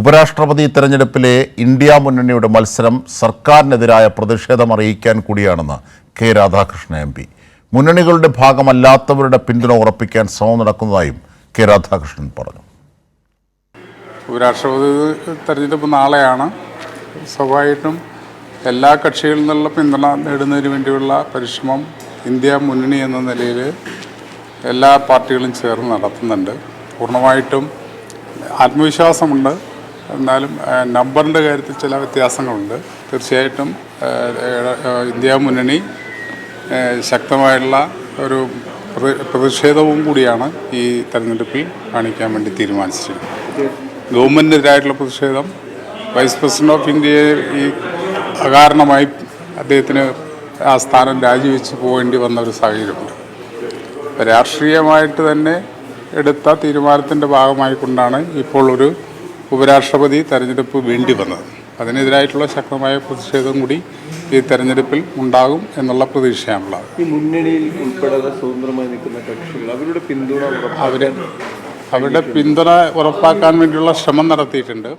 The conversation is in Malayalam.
ഉപരാഷ്ട്രപതി തെരഞ്ഞെടുപ്പിലെ ഇന്ത്യ മുന്നണിയുടെ മത്സരം സർക്കാരിനെതിരായ പ്രതിഷേധം അറിയിക്കാൻ കൂടിയാണെന്ന് കെ രാധാകൃഷ്ണൻ എം പി. മുന്നണികളുടെ ഭാഗമല്ലാത്തവരുടെ പിന്തുണ ഉറപ്പിക്കാൻ ശ്രമം നടക്കുന്നതായും കെ രാധാകൃഷ്ണൻ പറഞ്ഞു. ഉപരാഷ്ട്രപതി തെരഞ്ഞെടുപ്പ് നാളെയാണ്. സ്വാഭാവികമായിട്ടും എല്ലാ കക്ഷികളിൽ നിന്നുള്ള പിന്തുണ നേടുന്നതിന് വേണ്ടിയുള്ള പരിശ്രമം ഇന്ത്യ മുന്നണി എന്ന നിലയിൽ എല്ലാ പാർട്ടികളും ചേർന്ന് നടത്തുന്നുണ്ട്. പൂർണമായിട്ടും ആത്മവിശ്വാസമുണ്ട്. എന്നാലും നമ്പറിന്റെ കാര്യത്തിൽ ചില വ്യത്യാസങ്ങളുണ്ട്. തീർച്ചയായിട്ടും ഇന്ത്യ മുന്നണി ശക്തമായുള്ള ഒരു പ്രതി- പ്രതിഷേധവും കൂടിയാണ് ഈ തെരഞ്ഞെടുപ്പിൽ കാണിക്കാൻ വേണ്ടി തീരുമാനിച്ചിരിക്കുന്നത്. ഗവൺമെന്റിനെതിരായിട്ടുള്ള പ്രതിഷേധം വൈസ് പ്രസിഡന്റ് ഓഫ് ഇന്ത്യയെ ഈ അകാരണമായി അദ്ദേഹത്തിന് ആ സ്ഥാനം രാജിവെച്ച് പോകേണ്ടി വന്ന ഒരു സാഹചര്യമുണ്ട്. രാഷ്ട്രീയമായിട്ട് തന്നെ എടുത്ത തീരുമാനത്തിന്റെ ഭാഗമായിക്കൊണ്ടാണ് ഇപ്പോൾ ഒരു ഉപരാഷ്ട്രപതി തെരഞ്ഞെടുപ്പ് വേണ്ടി വന്നത്. അതിനെതിരായിട്ടുള്ള ശക്തമായ പ്രതിഷേധം കൂടി ഈ തെരഞ്ഞെടുപ്പിൽ ഉണ്ടാകും എന്നുള്ള പ്രതീക്ഷയാണുള്ളത്. ഈ മുന്നണിയിൽ ഉൾപ്പെടാതെ സ്വതന്ത്രമായി നിൽക്കുന്ന കക്ഷികൾ അവരുടെ പിന്തുണ അവർ അവരുടെ പിന്തുണ ഉറപ്പാക്കാൻ വേണ്ടിയുള്ള ശ്രമം നടത്തിയിട്ടുണ്ട്.